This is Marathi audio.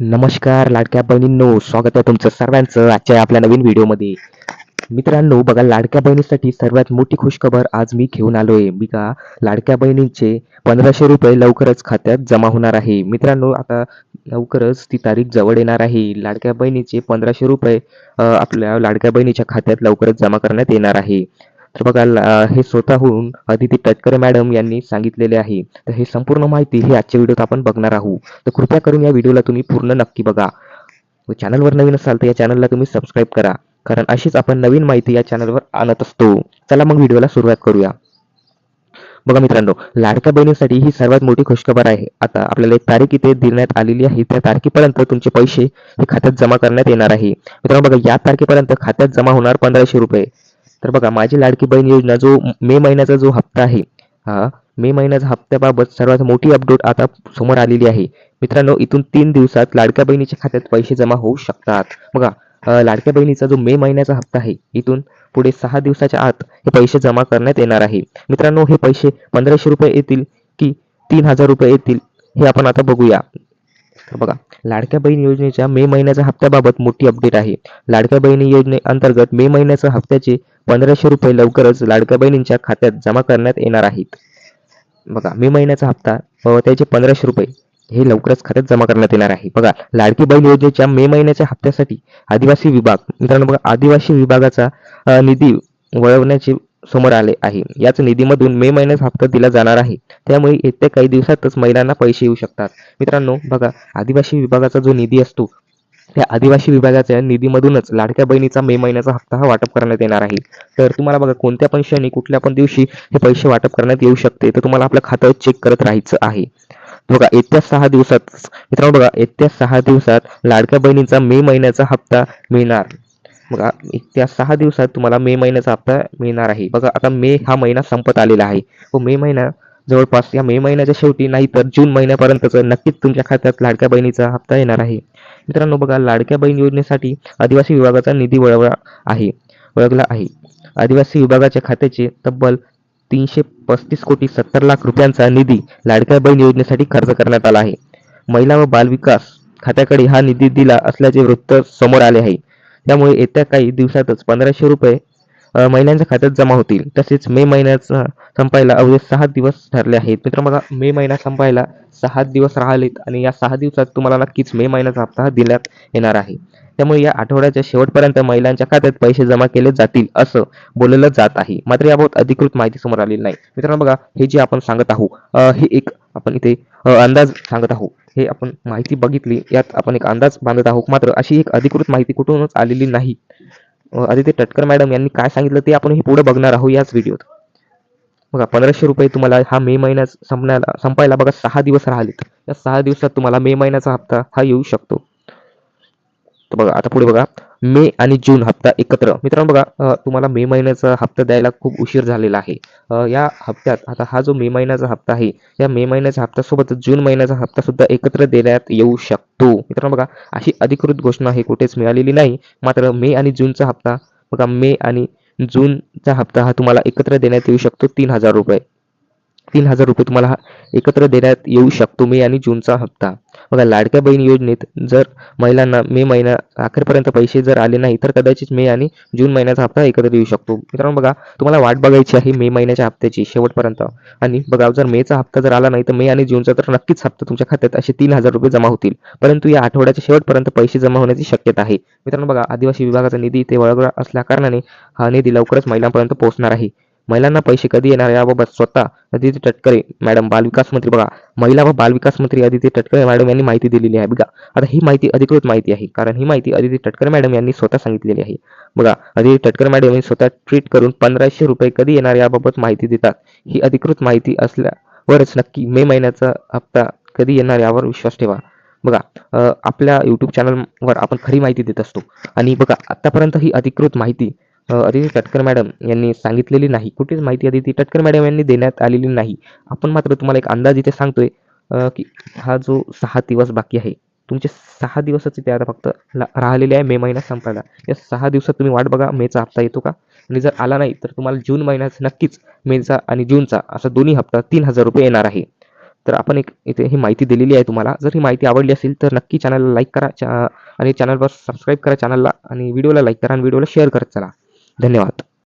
नमस्कार लाडक्या बहिणींनो. स्वागत आहे तुमचं सर्वांचं आजच्या आपल्या नवीन व्हिडिओमध्ये. मित्रांनो बघा लाडक्या बहिणीसाठी सर्वात मोठी खुशखबर आज मी घेऊन आलोय. मी का लाडक्या बहिणींचे पंधराशे रुपये लवकरच खात्यात जमा होणार आहे. मित्रांनो आता लवकरच ती तारीख जवळ येणार आहे. लाडक्या बहिणीचे पंधराशे रुपये आपल्या लाडक्या बहिणीच्या खात्यात लवकरच जमा करण्यात येणार आहे. तर बघा हे स्वतःहून अदिती तटकरे मॅडम यांनी सांगितलेले आहे. तर हे संपूर्ण माहिती हे आजच्या व्हिडिओत आपण बघणार आहोत. तर कृपया करून या व्हिडिओला तुम्ही पूर्ण नक्की बघा. व चॅनलवर नवीन असाल तर या चॅनलला तुम्ही सबस्क्राईब करा. कारण अशीच आपण नवीन माहिती या चॅनलवर आणत असतो. चला मग व्हिडिओला सुरुवात करूया. बघा मित्रांनो लाडक्या बहिणीसाठी ही सर्वात मोठी खुशखबर आहे. आता आपल्याला एक तारीख इथे देण्यात आलेली आहे. त्या तारखेपर्यंत तुमचे पैसे हे खात्यात जमा करण्यात येणार आहे. मित्रांनो बघा या तारखेपर्यंत खात्यात जमा होणार पंधराशे रुपये. तर बघा माझी लाडकी बहीण योजना जो मे महिन्याचा जो हप्ता आहे हा मे महिन्याच्या हप्त्याबाबत सर्वात मोठी अपडेट आता समोर आलेली आहे. मित्रांनो इथून तीन दिवसात लाडक्या बहिणीच्या खात्यात पैसे जमा होऊ शकतात. बघा लाडक्या बहिणीचा जो मे महिन्याचा हप्ता आहे इथून पुढे सहा दिवसाच्या आत हे पैसे जमा करण्यात येणार आहे. मित्रांनो हे पैसे पंधराशे रुपये येतील की तीन हजार रुपये येतील हे आपण आता बघूया. तर बघा लाडक्या बहीण योजनेच्या मे महिन्याच्या हप्त्याबाबत मोठी अपडेट आहे. लाडक्या बहिणी योजनेअंतर्गत मे महिन्याच्या हप्त्याचे पंधराशे रुपये लवकरच लाडक्या बहिणींच्या खात्यात जमा करण्यात येणार आहेत. बघा मे महिन्याचा हप्ता व त्याचे पंधराशे रुपये हे लवकरच खात्यात जमा करण्यात येणार आहे. बघा लाडकी बहीण योजनेच्या मे महिन्याच्या हप्त्यासाठी आदिवासी विभाग मित्रांनो बघा आदिवासी विभागाचा निधी वळवण्याचे समोर आले आहे. याच निधीमधून मे महिन्याचा हप्ता दिला जाणार आहे. त्यामुळे येत्या काही दिवसातच महिलांना पैसे येऊ शकतात. मित्रांनो बघा आदिवासी विभागाचा जो निधी असतो त्या आदिवासी विभागाच्या निधीमधूनच लाडक्या बहिणीचा मे महिन्याचा हप्ता हा वाटप करण्यात येणार आहे. तर तुम्हाला बघा कोणत्या पण क्षणी कुठल्या पण दिवशी हे पैसे वाटप करण्यात येऊ शकते तर तुम्हाला आपलं खातं चेक करत राहायचं आहे. बघा येत्या सहा दिवसात मित्रांनो बघा येत्या सहा दिवसात लाडक्या बहिणीचा मे महिन्याचा हप्ता मिळणार. बघा त्या सहा दिवसात तुम्हाला मे महिन्याचा हप्ता मिळणार आहे. बघा आता मे हा महिना संपत आलेला आहे. व मे महिना जवळपास या मे महिन्याच्या शेवटी नाही तर जून महिन्यापर्यंतच नक्कीच तुमच्या खात्यात लाडक्या बहिणीचा हप्ता येणार आहे. मित्रांनो बघा लाडक्या बहीण योजनेसाठी आदिवासी विभागाचा निधी वळवला आहे. वळगला आहे. आदिवासी विभागाच्या खात्याचे तब्बल तीनशे पस्तीस कोटी सत्तर लाख रुपयांचा निधी लाडक्या बहीण योजनेसाठी खर्च करण्यात आला आहे. महिला व बालविकास खात्याकडे हा निधी दिला असल्याचे वृत्त समोर आले आहे. त्यामुळे येत्या काही दिवसातच पंधराशे रुपये महिलांच्या खात्यात जमा होतील. तसेच मे महिन्याचा संपायला अवघे सहा दिवस ठरले आहेत. मित्र बघा मे महिना संपायला सहा दिवस राहिलेत आणि या सहा दिवसात तुम्हाला नक्कीच मे महिन्याचा हप्ता हा देण्यात येणार आहे. त्यामुळे या आठवड्याच्या शेवटपर्यंत महिलांच्या खात्यात पैसे जमा केले जातील असं बोललं जात आहे. मात्र याबाबत अधिकृत माहिती समोर आलेली नाही. मित्रांनो बघा हे जे आपण सांगत आहोत हे एक आपण इथे अंदाज सांगत आहोत. हे आपण माहिती बघितली यात आपण एक अंदाज बांधत आहोत. मात्र अशी एक अधिकृत माहिती कुठूनच आलेली नाही. अ, आदित्य टटकर मॅडम यांनी काय सांगितलं ते आपण हे पुढे बघणार आहोत याच व्हिडिओत. बघा पंधराशे रुपये तुम्हाला हा मे महिन्यात संपण्याला संपायला बघा सहा दिवस राहिलेत. या सहा दिवसात तुम्हाला मे महिन्याचा हप्ता हा येऊ शकतो. तर बघा आता पुढे बघा. मे आणि जून हप्ता एकत्र. मित्रांनो बघा तुम्हाला मे महिन्याचा हप्ता द्यायला खूप उशीर झालेला आहे. या हप्त्यात आता हा जो मे महिन्याचा हप्ता आहे या मे महिन्याच्या हप्त्यासोबत जून महिन्याचा हप्ता सुद्धा एकत्र देण्यात येऊ शकतो. मित्रांनो बघा अशी अधिकृत घोषणा ही कुठेच मिळालेली नाही. मात्र मे आणि जूनचा हप्ता बघा मे आणि जूनचा हप्ता हा तुम्हाला एकत्र देण्यात येऊ शकतो तीन हजार रुपये. तीन हजार रुपये तुम्हाला एकत्र देण्यात येऊ शकतो मे आणि जूनचा हप्ता. बघा लाडक्या बहीण योजनेत जर महिलांना मे महिना अखेरपर्यंत पैसे जर आले नाही तर कदाचित मे आणि जून महिन्याचा हप्ता एकत्र येऊ शकतो. मित्रांनो बघा तुम्हाला वाट बघायची आहे मे महिन्याच्या हप्त्याची शेवटपर्यंत. आणि बघा जर मेचा हप्ता जर आला नाही तर मे आणि जूनचा तर नक्कीच हप्ता तुमच्या खात्यात असे तीन हजार रुपये जमा होतील. परंतु या आठवड्याच्या शेवटपर्यंत पैसे जमा होण्याची शक्यता आहे. मित्रांनो बघा आदिवासी विभागाचा निधी ते वळगळा असल्या कारणाने हा निधी लवकरच महिलांपर्यंत पोहोचणार आहे. महिलांना पैसे कधी येणार याबाबत स्वतः अदिती टटकरे मॅडम बालविकास मंत्री बघा. महिला व बालविकास मंत्री अदिती टटकरे मॅडम यांनी माहिती दिलेली आहे बघा. आता ही माहिती अधिकृत माहिती आहे. कारण ही माहिती अदिती टटकरे मॅडम यांनी स्वतः सांगितलेली आहे. बघा अदिती टटकरे मॅडम यांनी स्वतः ट्विट करून पंधराशे रुपये कधी येणार याबाबत माहिती देतात. ही अधिकृत माहिती असल्यावरच नक्की मे महिन्याचा हप्ता कधी येणार यावर विश्वास ठेवा. बघा आपल्या यूट्यूब चॅनलवर आपण खरी माहिती देत असतो. आणि बघा आतापर्यंत ही अधिकृत माहिती अदिती तटकर मॅडम यांनी सांगितलेली नाही. कुठेच माहिती अदिती तटकर मॅडम यांनी देण्यात आलेली नाही. आपण मात्र तुम्हाला एक अंदाज इथे सांगतोय की हा जो सहा दिवस बाकी आहे तुमचे सहा दिवसच इथे आता फक्त राहिलेले आहे मे महिना संपायला. या सहा दिवसात तुम्ही वाट बघा मेचा हप्ता येतो का? आणि जर आला नाही तर तुम्हाला जून महिन्यात नक्कीच मेचा आणि जूनचा असा दोन्ही हप्ता तीन हजार रुपये येणार आहे. तर आपण एक इथे ही माहिती दिलेली आहे तुम्हाला. जर ही माहिती आवडली असेल तर नक्की चॅनलला लाईक करा आणि चॅनलवर सबस्क्राईब करा चॅनलला आणि व्हिडिओला लाईक करा आणि व्हिडिओला शेअर करत चला. धन्यवाद.